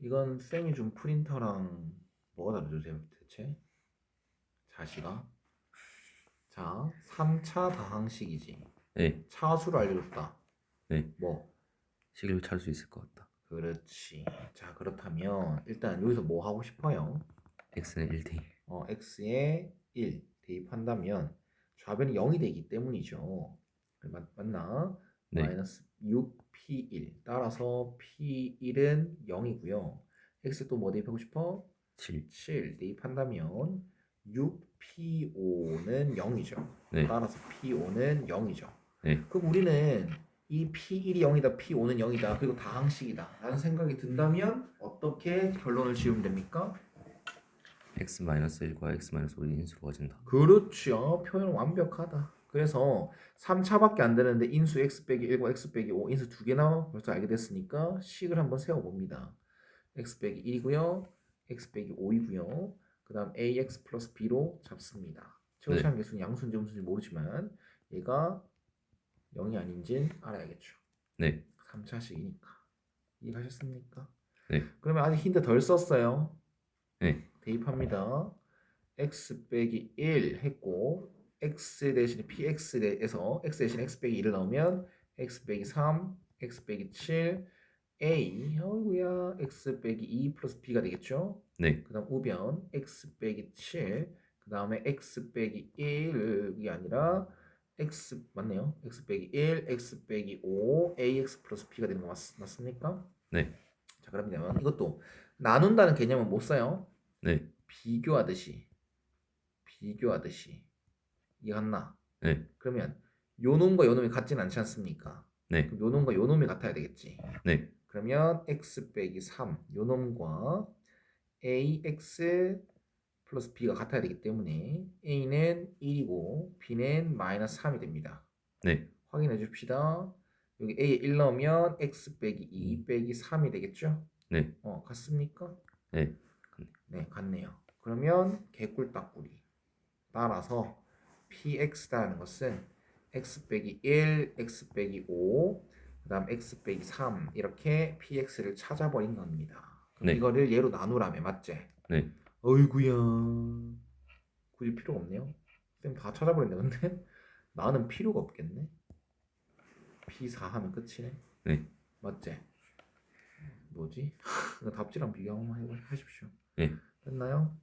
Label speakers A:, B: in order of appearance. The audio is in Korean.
A: 이건 쌤이 준 프린터랑 뭐가 다르죠 대- 대체? 자시가 자 3차 다항식이지
B: 네.
A: 차수를 알려줬다
B: 네.
A: 뭐
B: 시계를 찾을 수 있을 것 같다.
A: 그렇지 자 그렇다면 일단 여기서 뭐 하고 싶어요?
B: x는 1대 1.
A: 어, x에 1 대입한다면 좌변이 0이 되기 때문이죠 맞, 맞나?
B: 네.
A: 마이너스 6p1 따라서 p1은 0이고요 x 또뭐 대입하고 싶어?
B: 7.
A: 7 대입한다면 6p5는 0이죠
B: 네.
A: 따라서 p5는 0이죠
B: 네.
A: 그럼 우리는 이 p1이 0이다 p5는 0이다 그리고 다항식이다 라는 생각이 든다면 어떻게 결론을 지으면 됩니까?
B: x 마이너스 1과 x 마이너스 5의 인수로 가진다.
A: 그렇죠. 표현 완벽하다. 그래서 3차밖에 안 되는데 인수 x 빼기 1과 x 빼기 5 인수 두 개나 벌써 알게 됐으니까 식을 한번 세워봅니다. x 빼기 1이고요. x 빼기 5이고요. 그 다음 ax 플러스 b로 잡습니다. 최고치한 개수는 양수인지 음수인지 모르지만 얘가 0이 아닌지는 알아야겠죠.
B: 네.
A: 3차식이니까. 이해하셨습니까?
B: 네.
A: 그러면 아직 힌트 덜 썼어요.
B: 네.
A: 대입합니다. x 빼기 1 했고 x 대신에 px에서 x 대신에 x 빼기 1을 넣으면 x 빼기 3, x 빼기 7, a 어이구야 x 빼기 2 플러스 b가 되겠죠.
B: 네.
A: 그 다음 우변 x 빼기 7, 그 다음에 x 빼기 1이 아니라 x 맞네요. x 빼기 1, x 빼기 5, ax 플러스 b가 되는 거 맞, 맞습니까?
B: 네.
A: 자 그러면 이것도 나눈다는 개념은 못 써요.
B: 네.
A: 비교하듯이 비교하듯이 이해갔나?
B: 네.
A: 그러면 요 놈과 요 놈이 같진 않지 않습니까?
B: 네.
A: 그럼 요 놈과 요 놈이 같아야 되겠지.
B: 네.
A: 그러면 x 빼기 3, 요 놈과 ax 플러스 b가 같아야 되기 때문에 a는 1이고 b는 마이너스 3이 됩니다.
B: 네.
A: 확인해 줍시다. 여기 a에 1 넣으면 x 빼기 2 빼기 3이 되겠죠?
B: 네.
A: 어, 같습니까?
B: 네.
A: 네, 같네요. 그러면 개꿀딱꿀이. 따라서 px라는 것은 x 빼기 1, x 빼기 5, 그 다음 x 빼기 3 이렇게 px를 찾아버린 겁니다.
B: 네.
A: 이거를 얘로 나누라며 맞지?
B: 네.
A: 어이구야. 굳이 필요가 없네요. 쌤다 찾아버렸네 근데 나는 필요가 없겠네. p4 하면 끝이네.
B: 네.
A: 맞지? 뭐지? 답지랑 비교 한번 해 하십시오.
B: 네.
A: 됐나요?